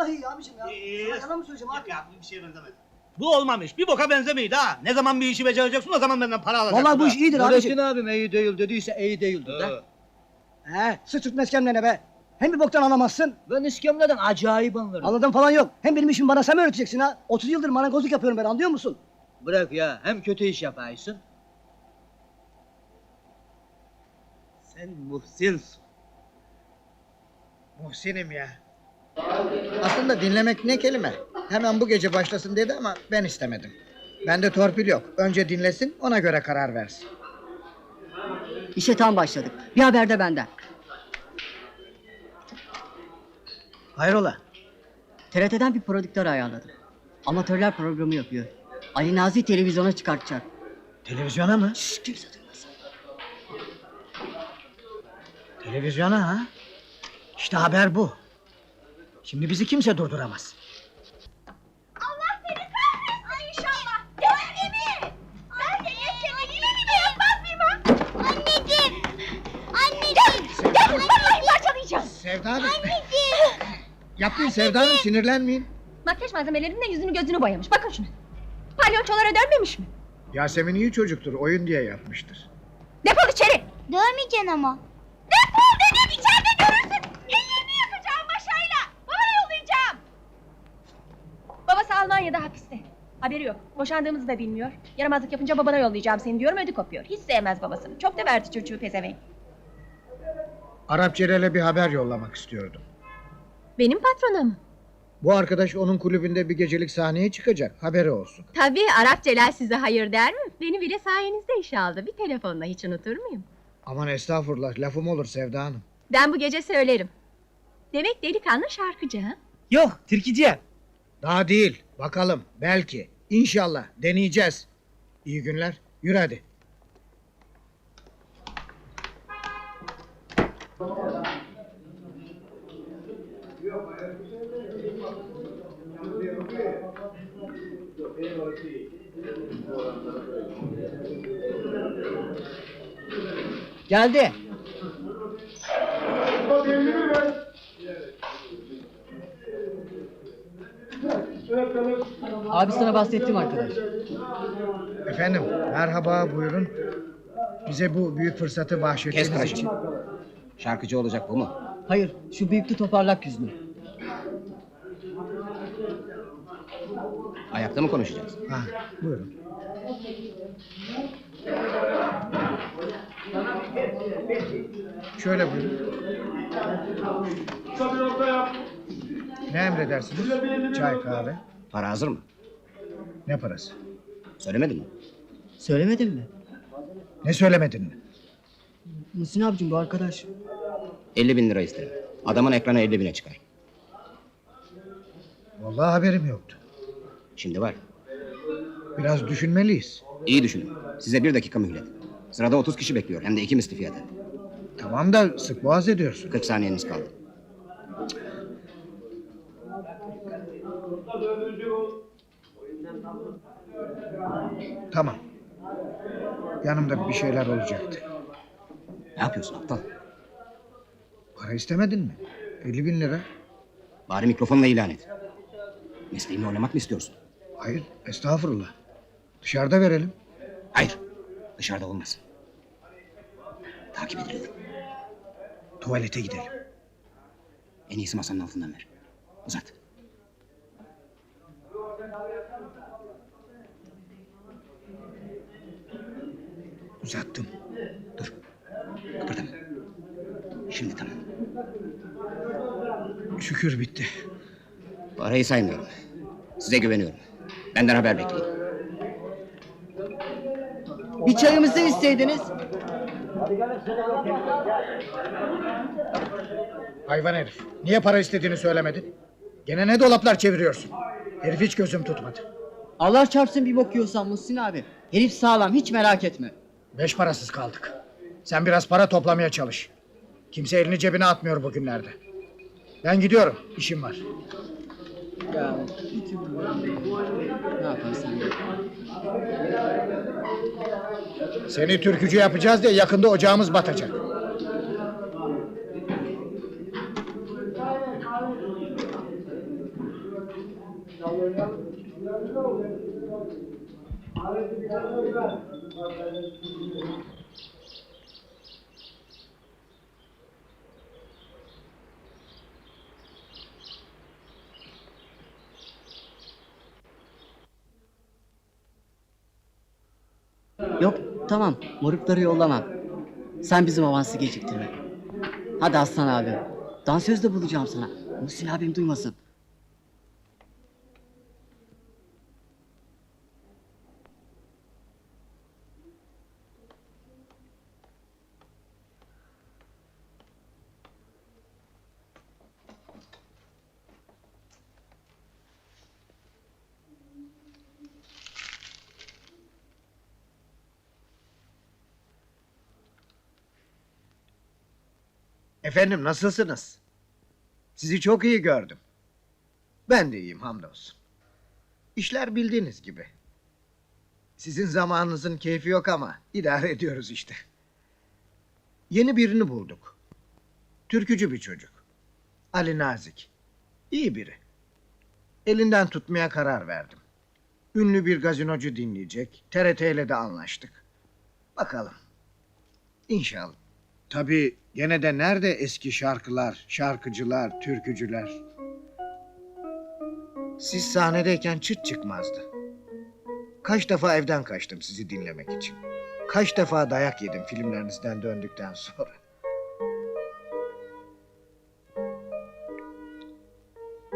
Vallahi iyi abicim ya. Sana yalan mı söyleyeceğim Yok abi? ya bir şeye benzemez. Bu olmamış. Bir boka benzemeydi ha. Ne zaman bir işi becereceksin o zaman benden para alacaksın. Vallahi bu iş iyidir Nurettin abicim. abim iyi değil dediyse iyi değildir Ee, de. He sıçırtma eskemlene be. Hem bir boktan anlamazsın. Ben iskemleden acayip anlarım. Anladığın falan yok. Hem benim işimi bana sen mi öğreteceksin ha? 30 yıldır marangozluk yapıyorum ben anlıyor musun? Bırak ya hem kötü iş yaparsın. Sen Muhsin'sin. Muhsin'im ya. Aslında dinlemek ne kelime? Hemen bu gece başlasın dedi ama ben istemedim. Bende torpil yok. Önce dinlesin ona göre karar versin. İşe tam başladık. Bir haber de benden. Hayrola? TRT'den bir prodüktör ayarladım. Amatörler programı yapıyor. Ali Nazi televizyona çıkartacak. Televizyona mı? Şşş kimse duymasın. Televizyona ha? İşte haber bu. Şimdi bizi kimse durduramaz. Allah seni kahretsin inşallah. Deli mi? Ben de yetkenimi yine mi yapmaz mıyım ha? Anneciğim. Anneciğim. Gel vallahi parçalayacağım. Sevda Hanım. Anneciğim. Yapmayın Sevda Hanım sinirlenmeyin. Makyaj malzemelerinden yüzünü gözünü boyamış. Bakın şuna. Palyonçolara dönmemiş mi? Yasemin iyi çocuktur. Oyun diye yapmıştır. Defol içeri. Dövmeyeceksin ama. Defol dedim içeride görürsün. Almanya'da hapiste. Haberi yok. Boşandığımızı da bilmiyor. Yaramazlık yapınca babana yollayacağım seni diyorum ödü kopuyor. Hiç sevmez babasını. Çok da verdi çocuğu pezevenk. Arap Celal'e bir haber yollamak istiyordum. Benim patrona mı? Bu arkadaş onun kulübünde bir gecelik sahneye çıkacak. Haberi olsun. Tabii Arap Celal size hayır der mi? Beni bile sayenizde işe aldı. Bir telefonla hiç unutur muyum? Aman estağfurullah lafım olur Sevda Hanım. Ben bu gece söylerim. Demek delikanlı şarkıcı ha? Yok Türkçe. Daha değil. Bakalım. Belki. İnşallah. Deneyeceğiz. İyi günler. Yürü hadi. Geldi. Abi sana bahsettim arkadaş. Efendim. Merhaba. Buyurun. Bize bu büyük fırsatı Kes bahşettiğiniz için. Şarkıcı olacak bu mu? Hayır şu büyüklü toparlak yüzlü. Ayakta mı konuşacağız? Ha, buyurun. Şöyle buyurun. Ne emredersiniz? Çay, kahve. Para hazır mı? Ne parası? Söylemedin mi? Söylemedin mi? Ne söylemedin mi? Muhsin abicim bu arkadaş. 50 bin lira isterim. Adamın ekrana 50 bine çıkar. Vallahi haberim yoktu. Şimdi var. Biraz düşünmeliyiz. İyi düşünün. Size bir dakika mühlet. Sırada 30 kişi bekliyor. Hem de iki misli fiyata. Tamam da sık boğaz ediyorsun. 40 saniyeniz kaldı. Tamam. Yanımda bir şeyler olacaktı. Ne yapıyorsun aptal? Para istemedin mi? 50 bin lira. Bari mikrofonla ilan et. Mesleğimle oynamak mı istiyorsun? Hayır, estağfurullah. Dışarıda verelim. Hayır. Dışarıda olmaz. Takip ediliyorum. Tuvalete gidelim. En iyisi masanın altından ver. Uzat. Uzattım. Dur. Kıpırdama. Şimdi tamam. Şükür bitti. Parayı saymıyorum. Size güveniyorum. Benden haber bekleyin. Bir çayımızı isteydiniz. Hayvan herif. Niye para istediğini söylemedin? Gene ne dolaplar çeviriyorsun? Herif hiç gözüm tutmadı. Allah çarpsın bir bakıyorsan Muhsin abi. Herif sağlam hiç merak etme. Beş parasız kaldık. Sen biraz para toplamaya çalış. Kimse elini cebine atmıyor bugünlerde. Ben gidiyorum. işim var. Ya ne yaparsan yap. Seni türkücü yapacağız diye yakında ocağımız batacak. Yok tamam morukları yollamam. Sen bizim avansı geciktirme. Hadi Aslan abi. Dansöz de bulacağım sana. Muhsin abim duymasın. Efendim nasılsınız? Sizi çok iyi gördüm. Ben de iyiyim hamdolsun. İşler bildiğiniz gibi. Sizin zamanınızın keyfi yok ama idare ediyoruz işte. Yeni birini bulduk. Türkücü bir çocuk. Ali Nazik. İyi biri. Elinden tutmaya karar verdim. Ünlü bir gazinocu dinleyecek. TRT ile de anlaştık. Bakalım. İnşallah. Tabii gene de nerede eski şarkılar, şarkıcılar, türkücüler? Siz sahnedeyken çıt çıkmazdı. Kaç defa evden kaçtım sizi dinlemek için. Kaç defa dayak yedim filmlerinizden döndükten sonra.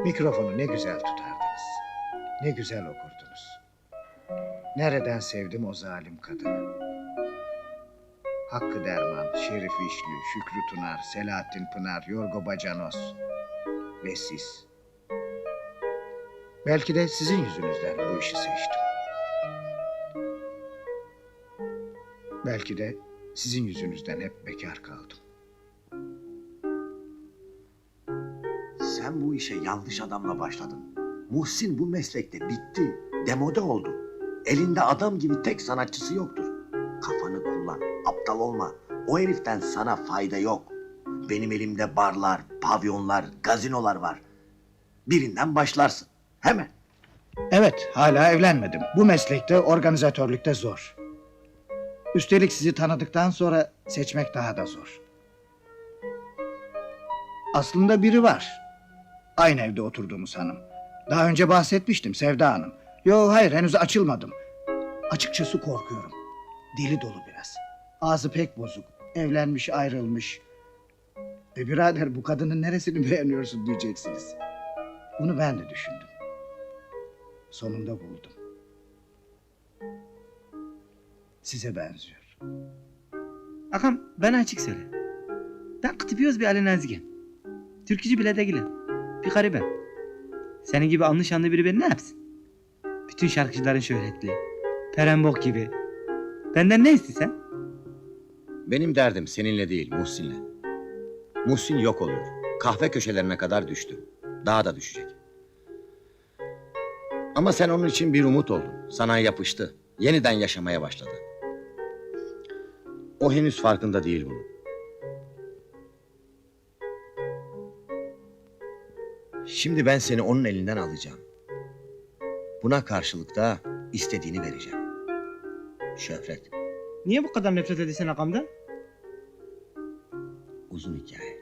Mikrofonu ne güzel tutardınız. Ne güzel okurdunuz. Nereden sevdim o zalim kadını. Hakkı Derman, Şerif İşli, Şükrü Tunar, Selahattin Pınar, Yorgo Bacanos ve siz. Belki de sizin yüzünüzden bu işi seçtim. Belki de sizin yüzünüzden hep bekar kaldım. Sen bu işe yanlış adamla başladın. Muhsin bu meslekte bitti. Demode oldu. Elinde adam gibi tek sanatçısı yoktur. Kafanı kullan. Aptal olma. O heriften sana fayda yok. Benim elimde barlar, pavyonlar, gazinolar var. Birinden başlarsın. Hemen. Evet, hala evlenmedim. Bu meslekte organizatörlükte zor. Üstelik sizi tanıdıktan sonra seçmek daha da zor. Aslında biri var. Aynı evde oturduğumuz hanım. Daha önce bahsetmiştim Sevda Hanım. Yo hayır henüz açılmadım. Açıkçası korkuyorum. Deli dolu biraz. Ağzı pek bozuk. Evlenmiş ayrılmış. E birader bu kadının neresini beğeniyorsun diyeceksiniz. Bunu ben de düşündüm. Sonunda buldum. Size benziyor. Akam bana açık söyle. Ben kıtıpıyoruz bir Ali Nazik'im. Türkücü bile değilim. Bir garibim. Senin gibi anlı biri beni ne yapsın? Bütün şarkıcıların şöhretli. Perembok gibi. Benden ne istiyorsun? Benim derdim seninle değil Muhsin'le. Muhsin yok oluyor. Kahve köşelerine kadar düştü. Daha da düşecek. Ama sen onun için bir umut oldun. Sana yapıştı. Yeniden yaşamaya başladı. O henüz farkında değil bunun. Şimdi ben seni onun elinden alacağım. Buna karşılık da istediğini vereceğim. Şöhret. Niye bu kadar nefret ediyorsun akamdan? Uzun hikaye.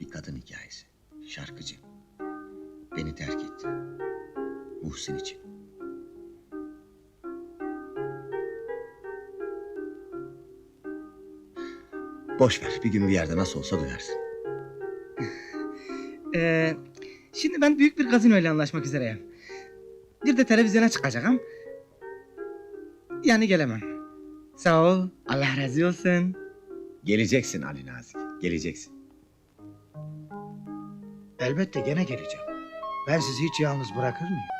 Bir kadın hikayesi. Şarkıcı. Beni terk etti. Muhsin için. Boş ver. Bir gün bir yerde nasıl olsa duyarsın. Ee, şimdi ben büyük bir gazino ile anlaşmak üzereyim. Bir de televizyona çıkacağım. Yani gelemem. Sağ ol. Allah razı olsun. Geleceksin Ali Nazik. Geleceksin. Elbette gene geleceğim. Ben sizi hiç yalnız bırakır mıyım?